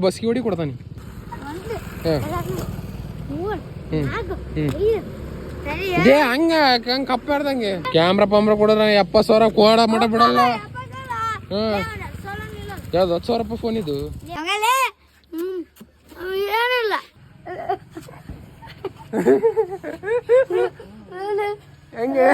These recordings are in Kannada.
ಬಸ್ಗೆ ಹೊಡಿ ಕೊಡ್ತಾನೆ. ಹ್ಮ್. ಹ್ಮ್. ಇದೇ ಹಂಗ ಹಂಗ ಕಪ್ಪಾರ್ದಂಗೆ ಕ್ಯಾಮ್ರಾ ಪಾಮ್ರಾ ಕೊಡೋದ್ರ ಎಪ್ಪತ್ತು ಸಾವಿರ ಕೋಡ ಮಟ ಬಿಡಲ್ಲ. ಹಾಂ. ಯಾವ್ದು ಹತ್ತು ಸಾವಿರ ರೂಪಾಯಿ ಫೋನ್ ಇದು ಹ್ಮ್. ಏನಿಲ್ಲ. ಹೆಂಗೆ?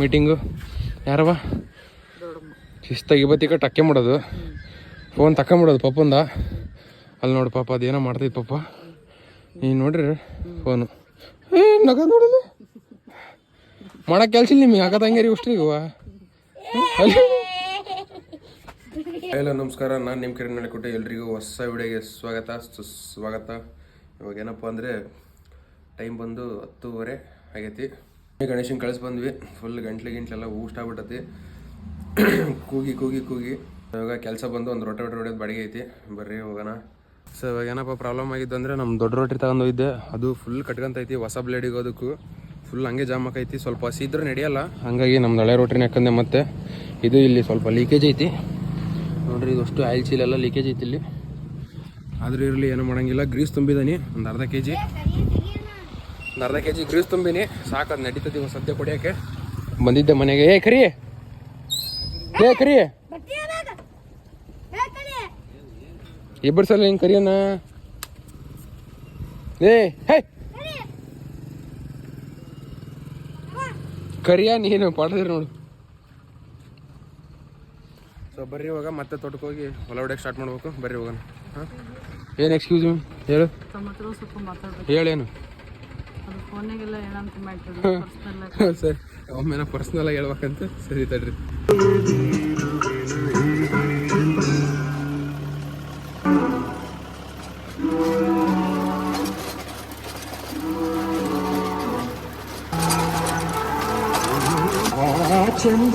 ಮೀಟಿಂಗು. ಯಾರವ ಶಿಸ್ತಾಗಿ ಇವತ್ತಿಗೆ ಟಕ್ಕೆ ಮಾಡೋದು. ಫೋನ್ ತಕೊಂಬಿಡೋದು ಪಪ್ಪಂದ. ಅಲ್ಲಿ ನೋಡು ಪಾಪ, ಅದೇನೋ ಮಾಡ್ತೈತೆ ಪಪ್ಪ. ನೀನು ನೋಡ್ರಿ ಫೋನು. ಏ ನಗ ನೋಡಲಿ ಮಾಡಕ್ಕೆ ಕೆಲಸ ನಿಮಗೆ ಆಗದಂಗೆ ರೀ ಅಷ್ಟ್ರಿ ಇವ ಹಲೋ ನಮಸ್ಕಾರ. ನಾನು ನಿಮ್ಮ ಕಿರಣ್ ನಡ್ಕೊಟ್ಟೆ ಎಲ್ರಿಗೂ ಹೊಸ ವಿಡಿಯೋಗೆ ಸ್ವಾಗತ. ಸುಸ್ವಾಗತ ಇವಾಗ ಏನಪ್ಪ ಅಂದರೆ ಟೈಮ್ ಬಂದು ಹತ್ತೂವರೆ ಆಗೈತಿ. ಗಣೇಶನ್ ಕಳಿಸಿ ಬಂದ್ವಿ. ಫುಲ್ ಗಂಟ್ಲೆ ಗಿಂಟ್ಲೆಲ್ಲ ಊಷ್ಟ ಆಗ್ಬಿಟ್ಟತಿ. ಕೂಗಿ ಕೂಗಿ ಕೂಗಿ. ಇವಾಗ ಕೆಲಸ ಬಂದು ಒಂದು ರೊಟ್ಟಿ ಹೊಡೆಯೋದು ಬಾಡಿಗೆ ಐತಿ. ಬರ್ರಿ, ಹೋಗೋಣ. ಸೊ ಇವಾಗ ಏನಪ್ಪ ಪ್ರಾಬ್ಲಮ್ ಆಗಿದ್ದು ಅಂದರೆ ನಮ್ಮ ದೊಡ್ಡ ರೊಟ್ಟಿ ತಗೊಂಡು ಹೋಗಿದ್ದೆ. ಅದು ಫುಲ್ ಕಟ್ಕೊಂತೈತಿ ಹೊಸ ಬ್ಲೇಡಿಗೆ ಅದಕ್ಕೂ ಫುಲ್ ಹಂಗೆ ಜಾಮ್ ಆಕೈತಿ ಸ್ವಲ್ಪ ಹಸಿ ಇದ್ರೆ ನಡೆಯಲ್ಲ. ಹಾಗಾಗಿ ನಮ್ದು ಹಳೆ ರೊಟ್ಟಿನ ಹಾಕಂದೆ ಮತ್ತೆ. ಇದು ಇಲ್ಲಿ ಸ್ವಲ್ಪ ಲೀಕೇಜ್ ಐತಿ. ನೋಡ್ರಿ ಇದಷ್ಟು ಆಯಿಲ್ ಚೀಲ್ ಎಲ್ಲ ಲೀಕೇಜ್ ಐತಿ ಇಲ್ಲಿ. ಆದ್ರೂ ಇರಲಿ, ಏನು ಮಾಡಂಗಿಲ್ಲ. ಗ್ರೀಸ್ ತುಂಬಿದಾನಿ, ಒಂದು ಅರ್ಧ ಕೆ ಜಿ ಒಂದು ಅರ್ಧ ಕೆ ಜಿ ಗ್ರೀಸ್ ತುಂಬಿನಿ. ಸಾಕು, ಅದು ನಡೀತದೆ ಸದ್ಯ ಕೊಡಿಯಕ್ಕೆ. ಬಂದಿದ್ದೆ ಮನೆಗೆ. ಏ, ಕರಿ! ಏ, ಕರಿ! ಇಬ್ಬರು ಸಲ ಹಿಂಗೆ ಕರಿಯೋಣ ಏ, ಹೇ! ಕರಿಯ ನೀನು ಪಡೆದ್ರಿ ನೋಡು. ಸೊ ಬರ್ರಿ ಇವಾಗ ಮತ್ತೆ ತೋಟಕ್ಕೆ ಹೋಗಿ ಹೊಲ ಹೊಡೆಯಕ್ಕೆ ಸ್ಟಾರ್ಟ್ ಮಾಡ್ಬೇಕು. ಬರ್ರಿ ಹೋಗೋಣ ಹಾಂ? ಏನು ಎಕ್ಸ್ಕ್ಯೂಸ್ ಮೀ ಹೇಳು. ಹೇಳೇನು? ಸರಿ. ಒಮ್ಮೆನ ಪರ್ಸ್ನಲ್ ಆಗಿ ಹೇಳ್ಬೇಕಂತ ಸರಿ ತಡ್ರಿ.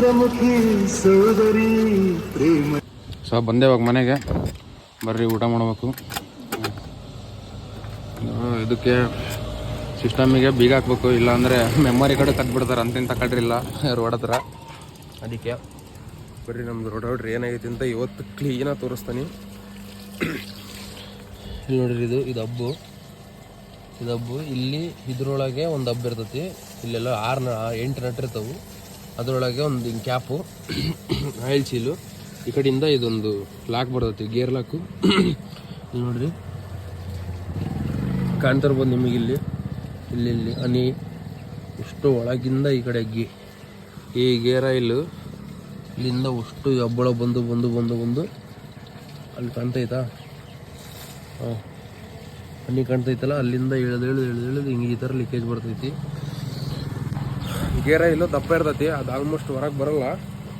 ಚಂದ್ರಮುಖಿ ಸೋದರಿ ಪ್ರೇಮ ಸೊ ಬಂದೇವಾಗ ಮನೆಗೆ. ಬರ್ರಿ, ಊಟ ಮಾಡಬೇಕು. ಇದಕ್ಕೆ ಸಿಸ್ಟಮಿಗೆ ಬೀಗ ಹಾಕ್ಬೇಕು. ಇಲ್ಲಾಂದರೆ ಮೆಮೊರಿ ಕಡೆ ಕಟ್ಬಿಡ್ತಾರೆ. ಅಂತಿಂತ ಕಟ್ರಿಲ್ಲ. ರೋಡ್ ಹತ್ರ ಅದಕ್ಕೆ. ಬರ್ರಿ, ನಮ್ದು ರೋಡ್ ಹೊಡ್ರಿ ಏನಾಗೈತಿ ಅಂತ ಇವತ್ತು ಕ್ಲೀನಾಗಿ ತೋರಿಸ್ತಾನೆ. ಇಲ್ಲಿ ನೋಡ್ರಿ, ಇದು ಇದು ಹಬ್ಬು. ಇದು ಹಬ್ಬು. ಇಲ್ಲಿ ಇದ್ರೊಳಗೆ ಒಂದು ಹಬ್ಬ ಇರ್ತೈತಿ. ಇಲ್ಲೆಲ್ಲ ಆರು ಎಂಟು ನಟ್ ನಟ್ಟಿರ್ತಾವು ಅದರೊಳಗೆ ಒಂದು ಹಿಂಗೆ ಕ್ಯಾಪು, ಆಯಿಲ್ ಚೀಲು. ಈ ಕಡೆಯಿಂದ ಇದೊಂದು ಲಾಕ್ ಬರ್ತೈತಿ, ಗೇರ್ ಲಾಕು. ನೋಡ್ರಿ. ಕಾಣ್ತಾ ಇರ್ಬೋದು ನಿಮಗೆ ಇಲ್ಲಿ. ಇಲ್ಲಿ ಹನಿ. ಇಷ್ಟು ಒಳಗಿಂದ ಈ ಕಡೆ ಗಿ, ಈ ಗೇರ್ ಆಯಿಲು ಇಲ್ಲಿಂದ ಅಷ್ಟು ಹಬ್ಬಳ ಬಂದು ಬಂದು ಬಂದು ಬಂದು ಅಲ್ಲಿ ಕಾಣ್ತೈತಾ? ಹಾಂ. ಹನಿ ಕಾಣ್ತೈತಲ್ಲ, ಅಲ್ಲಿಂದ ಇಳಿದು ಎಳ್ದು ಇಳಿದು ಎಳ್ದು ಹಿಂಗೆ ಈ ಥರ ಲೀಕೇಜ್ ಬರ್ತೈತಿ. ಗೇರ ಇಲ್ಲೋ ದಪ್ಪ ಇರ್ತೈತಿ, ಅದು ಆಲ್ಮೋಸ್ಟ್ ಹೊರಗೆ ಬರಲ್ಲ.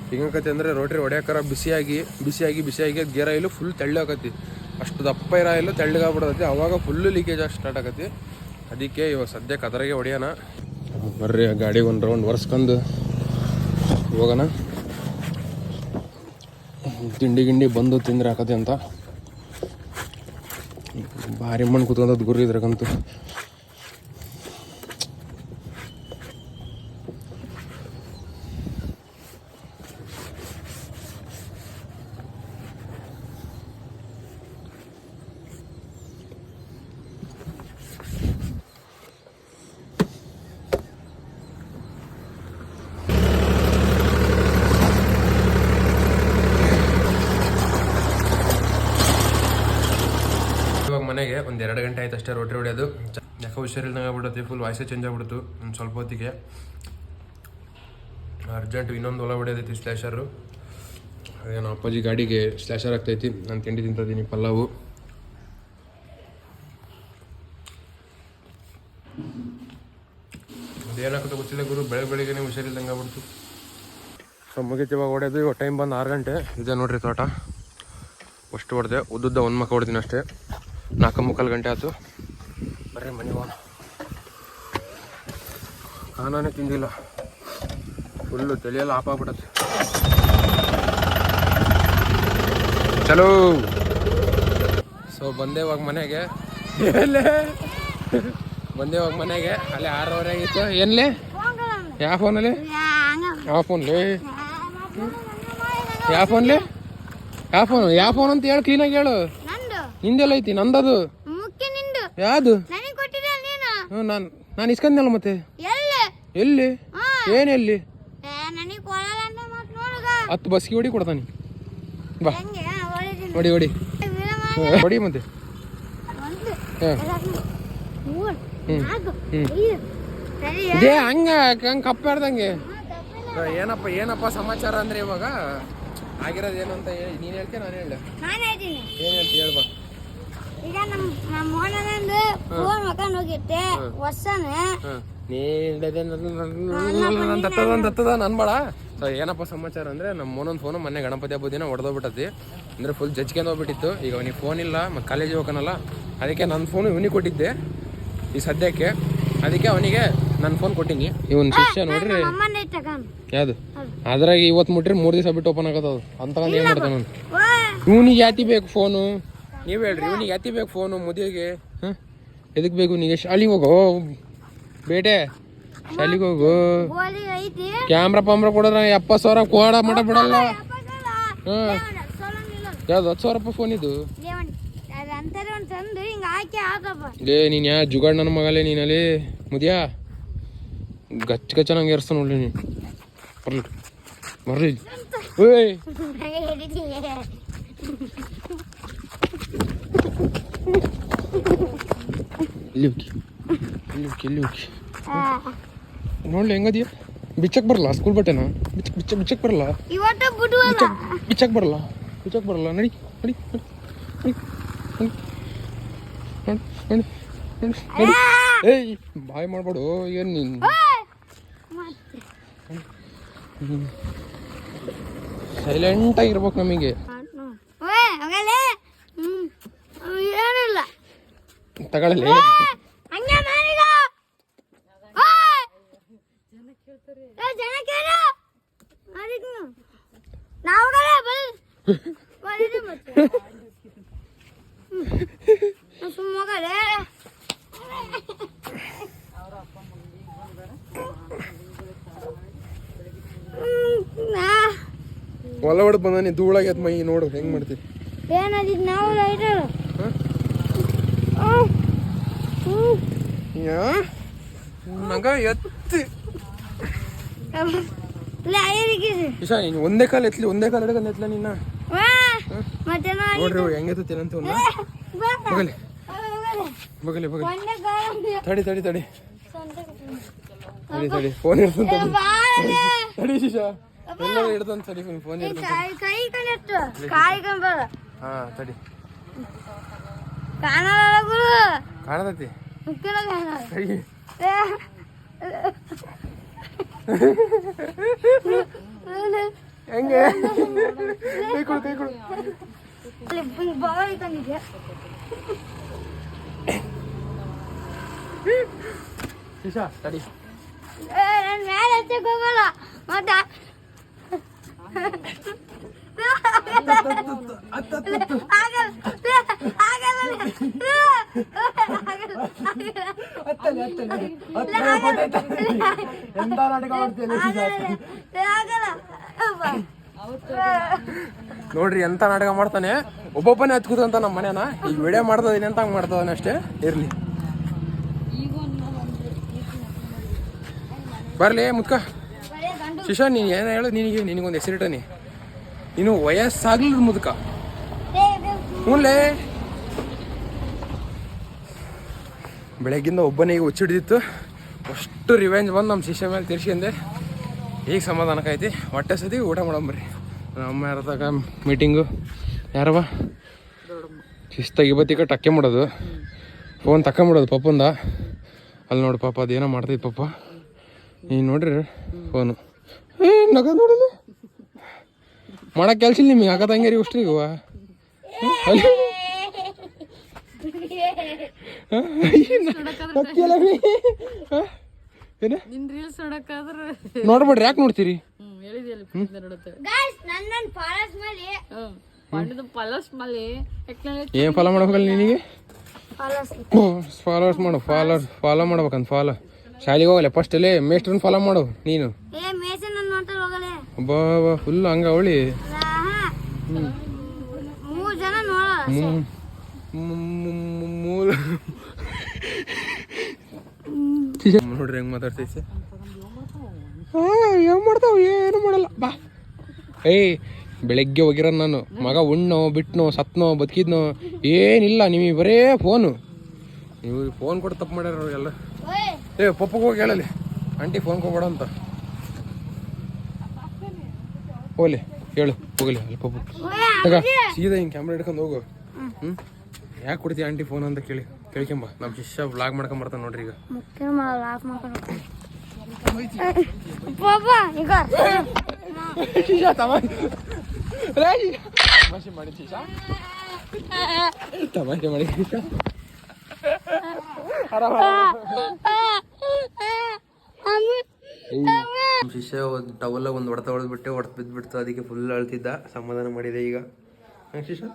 ಹಿಂಗಕತಿ ಅಂದರೆ ರೋಟ್ರಿ ಹೊಡ್ಯಾಕರ ಬಿಸಿಯಾಗಿ ಬಿಸಿಯಾಗಿ ಬಿಸಿಯಾಗಿ ಗೇರ ಇಲ್ಲು ಫುಲ್ ತೆಳ್ಳಾಕತಿ ಅಷ್ಟು ದಪ್ಪ ಇರೋ ಇಲ್ಲೋ ತೆಳ್ಳಗಾಗ್ಬಿಡ್ತೈತಿ ಅವಾಗ ಫುಲ್ಲು ಲೀಕೇಜ್ ಆಗಿ ಸ್ಟಾರ್ಟ್ ಆಗತಿ ಅದಕ್ಕೆ ಇವಾಗ ಸದ್ಯಕ್ಕೆ ಅದರಾಗೆ ಹೊಡೆಯೋಣ ಬರ್ರಿ, ಆ ಗಾಡಿ ಒಂದು ರೌಂಡ್ ಒರೆಸ್ಕೊಂಡು ಹೋಗೋಣ. ತಿಂಡಿ ಗಿಂಡಿ ಬಂದು ತಿಂದ್ರೆ ಹಾಕತಿ ಅಂತ. ಭಾರಿ ಮಣ್ಣು ಕುತ್ಕೊಂಡದ್ ಗುರಿ ಇದ್ರಾಗಂತೂ ಇವಾಗ ಮನೆಗೆ ಒಂದು ಎರಡು ಗಂಟೆ ಆಯ್ತು ಅಷ್ಟೇ ರೋಟಿ ಹೊಡೆಯೋದು. ಯಾಕೆ ಹುಷಾರಿಲ್ದಂಗೆ ಆಗ್ಬಿಡುತ್ತೆ ಫುಲ್ ವಾಯ್ಸೇ ಚೇಂಜ್ ಆಗ್ಬಿಡ್ತು, ಒಂದು ಸ್ವಲ್ಪ ಹೊತ್ತಿಗೆ. ಅರ್ಜೆಂಟ್ ಇನ್ನೊಂದು ಹೊಲ ಹೊಡೆಯೋದೈತಿ ಸ್ಲ್ಯಾಶರು ಅದೇನೋ ಅಪ್ಪಾಜಿ ಗಾಡಿಗೆ ಸ್ಲ್ಯಾಶರ್ ಆಗ್ತೈತಿ, ನಾನು ತಿಂಡಿ ತಿಂತಿದ್ದೀನಿ ಪಲ್ಲಾವು ಅದೇನಾಗುತ್ತೆ ಗೊತ್ತಿಲ್ಲ ಗುರು ಬೆಳಗ್ಗೆ ಬೆಳಿಗ್ಗೆ ಹುಷಾರಿಲ್ದಂಗೆ ಆಗ್ಬಿಡ್ತು. ಸೊ ಮುಗೀತು ಇವಾಗ ಹೊಡೆಯೋದು, ಇವಾಗ ಟೈಮ್ ಬಂದು ಆರು ಗಂಟೆ. ಇದೆ ನೋಡ್ರಿ ತೋಟ. ಅಷ್ಟು ಹೊಡೆದೆ, ಉದ್ದುದ್ದ ಒಂದು ಮಕ್ಕ ಹೊಡೆದಿನಿ ಅಷ್ಟೇ. ನಾಲ್ಕು ಮುಕ್ಕಾಲು ಗಂಟೆ ಆಯ್ತು. ಬರ್ರಿ ಮನೆ ಹೋಗೋಣ. ನಾನೇ ತಿಂದಿಲ್ಲ. ಫುಲ್ಲು ತಲೆಯೆಲ್ಲ ಆಪ್ ಆಗ್ಬಿಡತ್ತೆ ಚಲೋ. ಸೊ ಬಂದೆ ಇವಾಗ ಮನೆಗೆ. ಬಂದೆ ಇವಾಗ ಮನೆಗೆ. ಅಲ್ಲಿ ಆರೂವರೆ ಆಗಿತ್ತು. ಎಲ್ಲಿ? ಯಾವ ಫೋನಲ್ಲಿ? ಯಾವ ಫೋನ್ಲಿ ಯಾವ ಫೋನ್ಲಿ ಯಾವ ಫೋನ್? ಯಾವ ಫೋನ್? ಅಂತ ಹೇಳು ಕ್ಲೀನಾಗಿ ಹೇಳು. ನಿಂದೆಲ್ಲ ಐತಿ? ನಂದದು. ಮುಖ್ಯ ನಿಂದು. ಯಾವುದು? ನನಗೆ ಕೊಟ್ಟಿದ್ದೆ ನೀನು? ನಾನು ನಾನು ಇಸ್ಕಂದಿನಲ್ಲ ಮತ್ತೆ? ಎಲ್ಲಿ? ಎಲ್ಲಿ? ಹಾ. ಏನೆಲ್ಲಿ ನನಗೆ ಕೊಡಲ್ಲ ಅಂತ ಮತ್ತೆ ನೋಡುಗ. ಹತ್ತು ಬಸ್ಗೆ ಹೊಡಿ ಕೊಡ್ತಾನೆ. ಬಾ. ಹೆಂಗೆ? ಓಡಿ ಹೊಡಿ ಹೊಡಿ. ವಿರಮ ಹೊಡಿ ಮತ್ತೆ. ಒಂದು ಹಾಂ ಎರಡು ಮೂರು ನಾಲ್ಕು ಐದು. ಸರಿ ಇದೇ ಹಂಗ ಹಂಗ ಕಪ್ಪಾಡ್ದಂಗೆ ಏನಪ್ಪ ಏನಪ್ಪ ಸಮಾಚಾರ ಅಂದ್ರೆ ಇವಾಗ? ಆಗಿರೋದು ಏನು ಅಂತ ಹೇಳಿ ನೀನು ಹೇಳ್ತೀಯ ನಾನು ಹೇಳ ನಾನು ಹೇಳ್ತೀನಿ. ಏನು ಹೇಳ್ತಿ ಹೇಳ್ಬಾ. ಈಗ ನಮ್ಮ ನಮ್ಮ ಮೋನಂದು ಫೋನ್ ಹಾಕೊಂಡು ಹೋಗಿತ್ತೆ ಸೊ ಏನಪ್ಪ ಸಮಾಚಾರ ಅಂದ್ರೆ ನಮ್ಮ ಮೊನ್ನೊಂದು ಫೋನು ಮೊನ್ನೆ ಗಣಪತಿ ಹಬ್ಬದ ದಿನ ಹೊಡೆದೋಗ್ಬಿಟ್ಟತಿ. ಅಂದ್ರೆ ಫುಲ್ ಜಜ್ಕೊಂಡು ಹೋಗ್ಬಿಟ್ಟಿತ್ತು. ಈಗ ಅವನಿಗೆ ಫೋನ್ ಇಲ್ಲ ಮತ್ತು ಕಾಲೇಜಿಗೆ ಹೋಗೋನಲ್ಲ ಅದಕ್ಕೆ ನನ್ನ ಫೋನು ಇವನಿಗೆ ಕೊಟ್ಟಿದ್ದೆ. ಈ ಸದ್ಯಕ್ಕೆ. ಅದಕ್ಕೆ ಅವನಿಗೆ ನನ್ನ ಫೋನ್ ಕೊಟ್ಟಿನಿ. ಇವನ್ ಶಿಷ್ಯ ನೋಡ್ರಿ. ಯಾವ್ದು? ಅದ್ರಾಗ ಇವತ್ತು ಮುಟ್ರಿ ಮೂರು ದಿವಸ ಬಿಟ್ಟು ಓಪನ್ ಆಗತ್ತದು. ಅಂತ ಏನ್ ಮಾಡ್ತಾನ ಇವನಿಗೆ ಯಾತಿ ಬೇಕು ಫೋನು ನೀವು ಹೇಳ್ರಿ ಇವನಿಗೆ ಅತಿ ಬೇಕು ಫೋನು ಮದುವೆಗೆ ಹಾಂ? ಎದಕ್ಕೆ ಬೇಕು ನೀಗೆ ಶಾಲಿಗೆ ಹೋಗೋ ಬೇಟೆ. ಶಾಲಿಗೆ ಹೋಗು? ಕ್ಯಾಮ್ರಾ ಪಾಮ್ರಾ ಕೊಡೋದ್ರ ಎಪ್ಪತ್ತು ಸಾವಿರ ಕೋಡ ಮಾಡ ಬಿಡಲ್ಲ. ಹಾಂ. ಯಾವ್ದು ಹತ್ತು ಸಾವಿರ ರೂಪಾಯಿ ಫೋನ್ ಇದು ಏ ನೀನ್ ಲೇ ಯಾ ಜುಗಾಡ್ ನನ್ನ ಮಗಲೇ ನೀನಲ್ಲಿ? ಮುದಿಯಾ? ಗಚ್ಚ ಗಚ್ಚ ನಂಗೆ ಏರ್ಸ ನೋಡ್ಲಿ ನೀನು. ಬರ್ಲಿ ಬರ್ಲಿ. ಓಯ್. ಇಲ್ಲಿ ಹೋಗಿ ಇಲ್ಲಿ ಹೋಗಿ ಇಲ್ಲಿ ಬಿಚ್ಚಕ್ಕೆ ನೋಡ್ಲಿ ಹೆಂಗದಿಯ ಬಿಚ್ಚಕ್ ಬರಲ್ಲ ಸ್ಕೂಲ್ ಬಟ್ಟೆನ ಬಿಚ್ಚ ಬಿಚ್ಚ ಬಿಚ್ಚಕ್ ಬರಲ್ಲ? ಬಿಚ್ಚಕ್ ಬರಲ್ಲ? ಬಿಚ್ಚಕ್ ಬರಲ್ಲ? ನಡಿ ನಡಿ ನಡಿ ನಡಿ ಏಯ್ ಬಾಯ್ ಮಾಡ್ಬೇಡು ಏನು ನೀನು? ಸೈಲೆಂಟಾಗಿರ್ಬೇಕು ನಮಗೆ. ಹೋಗಲೇ ಹೊಲ ಹೊಡೆದು ಬಂದಾನೆ ಧೂಳಾಗ್ಯದ ಮೈ ನೋಡು ಹೆಂಗ್ ಮಾಡ್ತೀವಿ ಏನಾದಿದ್ ನಾವು ಲೈಟರ್ ನಗ ಎತ್ತಿ ಇಶಾ ನೀನು ಒಂದೇ ಕಾಲ ಎತ್ಲಿ ಒಂದೇ ಕಾಲ ಹಿಡ್ಕೊಂಡು ಎತ್ಲ ನಿನ್ನ ನೋಡ್ರಿ ಹೆಂಗೆ ಎತ್ತೇನಂತ ಬಗಲಿ ಬಗಲಿ ಬಗಲಿ ತಡಿ ತಡಿ ತಡಿ. ತಡಿ ತಡಿ. ಫೋನ್ ಹಿಡ್ತಂತ ತಡಿ. ಶಿಶಾ. ಎಲ್ಲ ಹಿಡ್ದಂತ ತಡಿ ಫೋನ್ ಕಂಬರ ಹಾ ತಡಿ. ಕಾಣಲ್ಲ ಗುರು. काढत ते ಹೆಂಗೆ ಕೈ ಕೊಡು ಕೈ ಕೊಡು ಶಿಶಾ ತಡಿ ಮೇಲೆ ಮತ್ತೆ ನೋಡ್ರಿ ಎಂತ ನಾಟಕ ಮಾಡ್ತಾನೆ? ಒಬ್ಬೊಬ್ಬನೇ ಹತ್ಕೂತಂತ ನಮ್ಮ ಮನೇನ ಈಗ ವಿಡಿಯೋ ಮಾಡ್ತದೇನೆ ಅಂತ ಹಂಗೆ ಅಷ್ಟೇ? ಇರ್ಲಿ. ಬರ್ಲಿ, ಮುತ್ಕ. ಶಿಶಾ, ನೀನು ಏನು ಹೇಳು? ನಿನಗೆ, ನಿನಗೊಂದು ಹೆಸರಿಟ್ಟನಿ ನೀನು ವಯಸ್ಸಾಗ್ಲಿಲ್ಲ ಮುದುಕ. ಹ್ಞೂಲೇ ಬೆಳಗ್ಗಿಂದ ಒಬ್ಬನೇ ಈಗ ಹುಚ್ಚಿಡ್ದಿತ್ತು ಅಷ್ಟು ರಿವೆಂಜ್ ಬಂದು ನಮ್ಮ ಶಿಷ್ಯ ಮೇಲೆ ತಿರ್ಸ್ಕೊಂಡೆ ಈಗ ಸಮಾಧಾನಕ್ಕೈತಿ ಹೊಟ್ಟೆ ಸತಿ ಊಟ ಮಾಡಂಬ್ರಿ ನಮ್ಮ ಅಮ್ಮ ಯಾರ ತಗ ಮೀಟಿಂಗು ಯಾರವ ಶಿಸ್ತಾಗಿ ಇವತ್ತಿಗೆ ಟಕ್ಕೆ ಮಾಡೋದು. ಫೋನ್ ತಕೊಂಬಿಡೋದು ಪಪ್ಪಂದ. ಅಲ್ಲಿ ನೋಡಿ ಪಾಪ ಅದೇನೋ ಮಾಡ್ತೈತಿ ಪಪ್ಪ ನೀನು ನೋಡ್ರಿ ಫೋನು. ಏ ನಗ ನೋಡಲಿ ಮಾಡಕ್ ಕೆಲಸ ಇಲ್ಲ ನಿಮಗೆ ಅಕ್ಕ ತಂಗಿರಿ ಉಷ್ಟ್ರಿಗುವ ನೋಡ್ಬಿಡ್ರಿ ಯಾಕೆ ನೋಡ್ತೀರಿ? ಏನ್ ಫಾಲೋ ಮಾಡ್ಬೇಕಲ್ಲ ನಿನಗೆ? ಫಾಲೋವರ್ಸ್ ಮಾಡು ಫಾಲೋವರ್ಸ್ ಫಾಲೋ ಮಾಡ್ಬೇಕಂತ ಫಾಲೋ ಶಾಲೆಗೆ ಹೋಗಲ್ಲ ಫಸ್ಟ್ ಅಲ್ಲೇ ಮೇಸ್ಟ್ರನ್ ಫಾಲೋ ಮಾಡು ನೀನು. ಹೋಗಲೆ. ಬಾ ಫುಲ್ ಹಂಗ ಅವಳಿ. ಮೂರ್ ಜನ ನೋಡಲ್ಲ ಮೂಲ. ನೋಡ್ರಿ ಹೆಂಗ್ ಮಾತಾಡ್ತೈತಿ ಏನ್ ಮಾಡ್ತಾವ? ಏನು ಮಾಡಲ್ಲ. ಬಾ. ಏಯ್ ಬೆಳಗ್ಗೆ ಹೋಗಿರೋ ನಾನು. ಮಗ ಉಣ್ಣೋ ಬಿಟ್ನೋ ಸತ್ನೋ ಬದುಕಿದ್ನೋ ಏನಿಲ್ಲ ನಿಮಗೆ ಬರೇ ಫೋನು ನೀವು ಫೋನ್ ಕೊಟ್ಟು ತಪ್ಪು ಮಾಡ್ಯಾರ ಅವ್ರಿಗೆಲ್ಲ. ಏ ಪಪ್ಪಗೆ ಹೋಗಿ ಹೇಳಲಿ. ಆಂಟಿ ಫೋನ್ ಕೊಬೇಡ ಅಂತ. ಹೋಗ್ಲಿ ಹೇಳು ಹೋಗಲಿ ಅಲ್ಲಿ ಪಪ್ಪ ಓಯ್ ತಗ ಸೀದಾ ಹಿಂಗೆ ಕ್ಯಾಮ್ರಾ ಹಿಡ್ಕೊಂಡು ಹೋಗು ಹ್ಞೂ ಯಾಕೆ ಕೊಡ್ತೀಯ ಆಂಟಿ ಫೋನ್ ಅಂತ ಕೇಳಿ ಕೇಳ್ಕೊಂಬ ನಮ್ಮ ಶಿಷ್ಯ ವ್ಲಾಗ್ ಮಾಡ್ಕೊಂಡ್ ಬರ್ತಾನೆ ನೋಡ್ರಿ ಈಗ ಮುಖ್ಯ ಮಾಡಲ್ಲ ಆಫ್ ಮಾಡ್ಕೊಂಡು ಪಾಪ ಈಗ ಶಿಷ್ಯ ತಮಾಷೆ ಮಾಡಿ ಶಿಷ್ಯ ತಮಾಷೆ ಮಾಡಿ ಶಿಷ್ಯ ನಮ್ಮ ಶಿಷ್ಯ ಒಂದು ಟವಲ್ ಒಂದು ಹೊಡೆತ ಹೊಡೆದ್ಬಿಟ್ಟೆ ಹೊಡೆದು ಬಿದ್ದುಬಿಡ್ತು. ಅದಕ್ಕೆ ಫುಲ್ ಅಳ್ತಿದ್ದ. ಸಮಾಧಾನ ಮಾಡಿದೆ ಈಗ. ಶಿಷ್ಯ?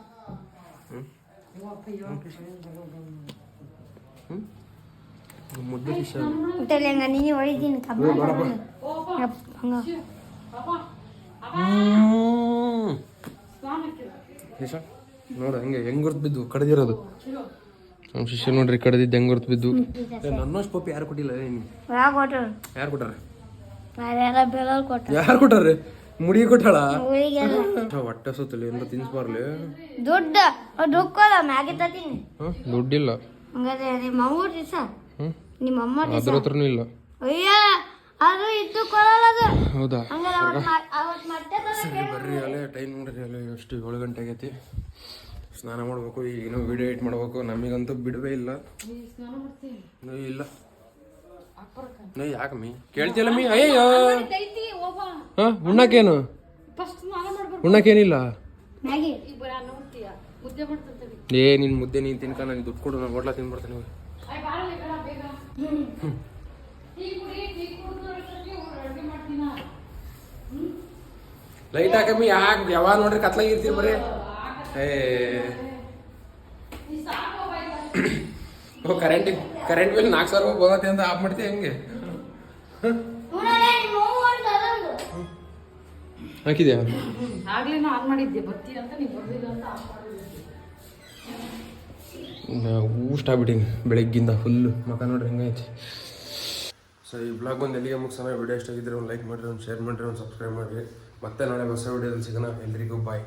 ಹ್ಞೂ ಮುದ್ದು ಶಿಷ್ಯ. ಶಿಷ್ಯ ನೋಡು ಹೆಂಗೆ ಹೆಂಗ್ ಗುರ್ತು ಬಿದ್ದು ಕಡ್ದಿರೋದು. ನಮ್ಮ ಶಿಷ್ಯ ನೋಡ್ರಿ ಕಡ್ದಿದ್ದು ಹೆಂಗ್ ಗುರ್ತು ಬಿದ್ದು ನನ್ನಷ್ಟು ಪಪ್ಪಿ ಯಾರು ಕೊಟ್ಟಿಲ್ಲ? ಯಾರು ಕೊಟ್ಟಾರ? ಯಾರು ಕೊಟ್ಟಾರೆ ಮುಡಿ ಕೊಟ್ಟಾಳ? ಹೊಟ್ಟೆ ಸುತ್ತಲಿ ತಿನ್ಸ್ಬಾರ್ಲಿ ದುಡ್ಡು ಮ್ಯಾಗೆ ತತ್ತೀನಿ ದುಡ್ಡಿಲ್ಲ. ಹಂಗಾದ್ರೆ ನಿಮ್ಮ ಅಮ್ಮ ದಿವಸ ಅದ್ರ ಹತ್ರನೂ ಇಲ್ಲ. ಅಯ್ಯ ಅದು ಇದ್ದು ಕೊಡಲ್ಲ ಅದು. ಹೌದಾ? ಸರಿ ಬರ್ರಿ ಅಲ್ಲೇ ಟೈಮ್ ನೋಡ್ರಿ ಅಲ್ಲೇ ಎಷ್ಟು ಏಳು ಗಂಟೆ ಆಗೈತಿ. ಸ್ನಾನ ಮಾಡ್ಬೇಕು ಈಗ ವಿಡಿಯೋ ಎಡಿಟ್ ಮಾಡ್ಬೇಕು. ನಮಗಂತೂ ಬಿಡುವೇ ಇಲ್ಲ. ನೋ ಇಲ್ಲ. ನೋ ಯಾಕಮ್ಮಿ ಕೇಳ್ತಿಲ್ಲ ಮೀ? ಅಯ್ಯೋ ಹಾಂ? ಉಣ್ಣಕ್ಕೇನು? ಉಣ್ಣಕ್ಕೇನಿಲ್ಲ? ಏ ನಿನ್ ಮುದ್ದೆ ನೀನ್ ತಿನ್ಕ ನಾನು ದುಡ್ಡು ಕೊಡು ನಾನು ಹೋಟ್ಲ ತಿನ್ಬಿಡ್ತೇನೆ ಲೈಟ್ ಹಾಕಮ್ಮಿ ಯಾಕೆ ಯಾವಾಗ ನೋಡ್ರಿ ಕತ್ಲಾಗಿರ್ತೀರಿ ಬರೀ? ಏ. ಕರೆಂಟ್ ಕರೆಂಟ್ ಬಿಲ್ ನಾಲ್ಕು ಸಾವಿರ ರೂಪಾಯಿ ಬರತ್ತೆ ಅಂತ ಆಫ್ ಮಾಡ್ತೀಯ ಹೆಂಗೆ. ಹಾಕಿದ್ಯಾ? ಆಗ್ಲೇ ನಾ ಆನ್ ಮಾಡಿದ್ದೆ ಬತ್ತಿ ಅಂತ ನೀವು ಬರ್ಲಿಲ್ಲ ಅಂತ ಆಫ್ ಮಾಡಿದ್ದೆ ಊಷ್ಟ ಆಗ್ಬಿಟ್ಟಿನಿ ಬೆಳಗ್ಗಿಂದ ಫುಲ್ಲು ಮಕ ನೋಡ್ರಿ ಹೆಂಗೈತಿ ಸೊ ಈ ಬ್ಲಾಗ್ ಒಂದು ಎಲ್ಲಿಗೆ ಮುಗಿಸೋಣ? ವಿಡಿಯೋ ಇಷ್ಟ ಆಗಿದ್ರೆ ಒಂದು ಲೈಕ್ ಮಾಡಿರಿ ಒಂದು ಶೇರ್ ಮಾಡಿರಿ ಒಂದು ಸಬ್ಸ್ಕ್ರೈಬ್ ಮಾಡಿರಿ. ಮತ್ತೆ ನಾಳೆ ಹೊಸ ವಿಡಿಯೋದಲ್ಲಿ ಸಿಗೋಣ. ಎಲ್ರಿಗೂ ಬಾಯ್